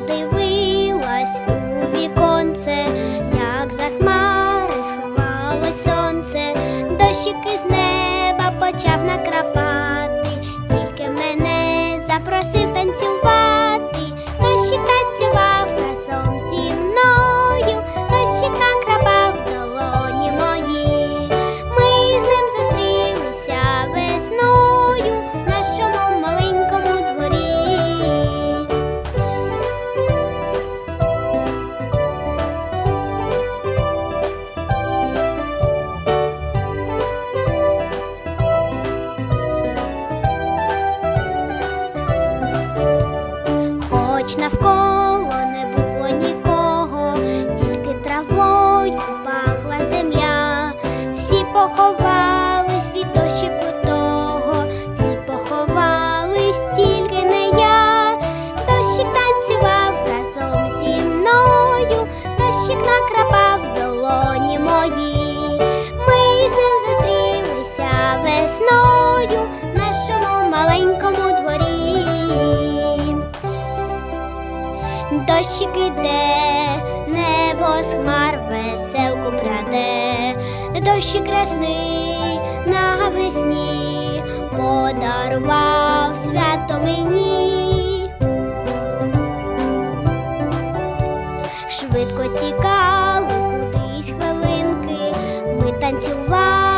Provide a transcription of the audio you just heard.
задивилась у віконце, Навколо не було нікого, тільки травою пахла земля. Всі поховались Дощик іде, небо з хмар веселку пряде, дощик красний навесні подарував свято мені. Швидко тікали кудись хвилинки, ми танцювали.